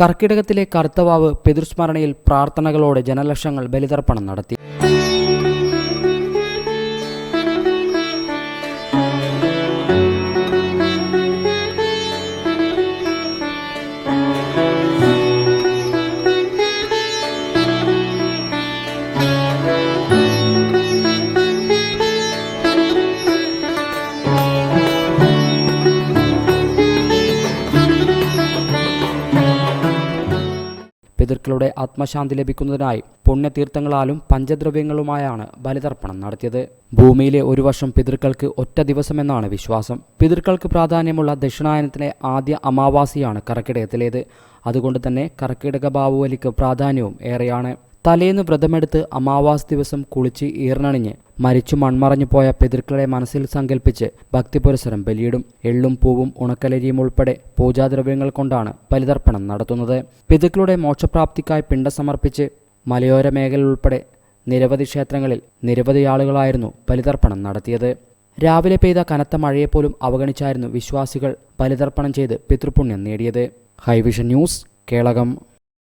കർക്കിടകത്തിലെ കറുത്തവാവ് പിതൃസ്മരണയിൽ പ്രാർത്ഥനകളോടെ ജനലക്ഷങ്ങൾ ബലിതർപ്പണം നടത്തി. പിതൃക്കളുടെ ആത്മശാന്തി ലഭിക്കുന്നതിനായി പുണ്യതീർത്ഥങ്ങളാലും പഞ്ചദ്രവ്യങ്ങളുമായാണ് ബലിതർപ്പണം നടത്തിയത്. ഭൂമിയിലെ ഒരു വർഷം പിതൃക്കൾക്ക് ഒറ്റ ദിവസമെന്നാണ് വിശ്വാസം. പിതൃക്കൾക്ക് പ്രാധാന്യമുള്ള ദക്ഷിണായനത്തിലെ ആദ്യ അമാവാസിയാണ് കർക്കിടകത്തിലേത്. അതുകൊണ്ട് തന്നെ കർക്കിടക ബാവുവലിക്ക് പ്രാധാന്യവും ഏറെയാണ്. തലേന്ന് വ്രതമെടുത്ത് അമാവാസ് ദിവസം കുളിച്ച് ഈർണണിഞ്ഞ് മരിച്ചു മൺമറഞ്ഞു പോയ പിതൃക്കളെ മനസ്സിൽ സങ്കല്പിച്ച് ഭക്തിപുരസരം ബലിയിടും. എള്ളും പൂവും ഉണക്കലരിയും ഉൾപ്പെടെ പൂജാദ്രവ്യങ്ങൾ കൊണ്ടാണ് ബലിതർപ്പണം നടത്തുന്നത്. പിതൃക്കളുടെ മോക്ഷപ്രാപ്തിക്കായി പിണ്ട സമർപ്പിച്ച് മലയോര മേഖല ഉൾപ്പെടെ നിരവധി ക്ഷേത്രങ്ങളിൽ നിരവധി ആളുകളായിരുന്നു ബലിതർപ്പണം നടത്തിയത്. രാവിലെ പെയ്ത കനത്ത മഴയെപ്പോലും അവഗണിച്ചായിരുന്നു വിശ്വാസികൾ ബലിതർപ്പണം ചെയ്ത് പിതൃപുണ്യം നേടിയത്. Hi vision news Kelakam.